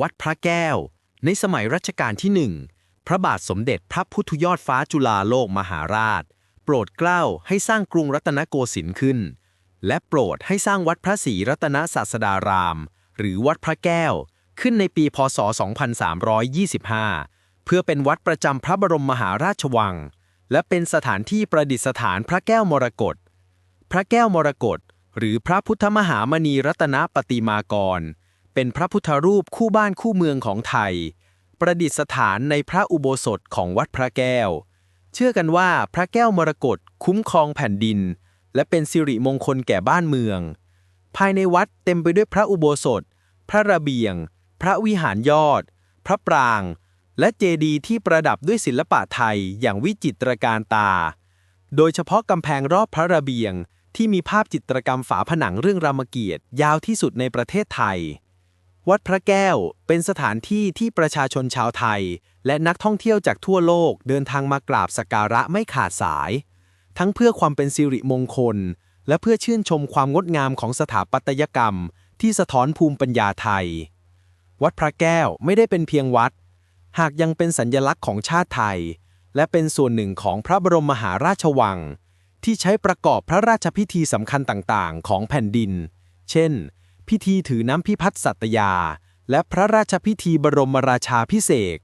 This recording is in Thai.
วัดพระแก้ว ในสมัยรัชกาลที่หนึ่ง พระบาทสมเด็จพระพุทธยอดฟ้าจุฬาโลกมหาราช โปรดเกล้าให้สร้างกรุงรัตนโกสินทร์ขึ้น และโปรดให้สร้างวัดพระศรีรัตนศาสดาราม หรือวัดพระแก้ว ขึ้นในปีพศ 2325 เพื่อเป็นวัดประจำพระบรมมหาราชวัง และเป็นสถานที่ประดิษฐานพระแก้วมรกต พระแก้วมรกตหรือพระพุทธมหามณีรัตนปฏิมากร เป็นพระพุทธรูปคู่บ้านคู่เมืองของไทย ประดิษฐานในพระอุโบสถของวัดพระแก้ว เชื่อกันว่าพระแก้วมรกตคุ้มครองแผ่นดิน และเป็นสิริมงคลแก่บ้านเมือง ภายในวัดเต็มไปด้วยพระอุโบสถ พระระเบียง พระวิหารยอด พระปราง และเจดีย์ที่ประดับด้วยศิลปะไทยอย่างวิจิตรการตา โดยเฉพาะกำแพงรอบพระระเบียงที่มีภาพจิตรกรรมฝาผนังเรื่องรามเกียรติ์ยาวที่สุดในประเทศไทย วัดพระแก้วเป็นสถานที่ที่ประชาชนชาวไทย และนักท่องเที่ยวจากทั่วโลกเดินทางมากราบสักการะไม่ขาดสาย ทั้งเพื่อความเป็นสิริมงคล และเพื่อชื่นชมความงดงามของสถาปัตยกรรม ที่สะท้อนภูมิปัญญาไทย วัดพระแก้วไม่ได้เป็นเพียงวัด หากยังเป็นสัญญลักษณ์ของชาติไทย และเป็นส่วนหนึ่งของพระบรมมหาราชวัง ที่ใช้ประกอบพระราชพิธีสำคัญต่างๆ ของแผ่นดิน เช่น พิธีถือน้ำพิพัฒน์สัตยา และพระราชพิธีบรมราชาพิเศษ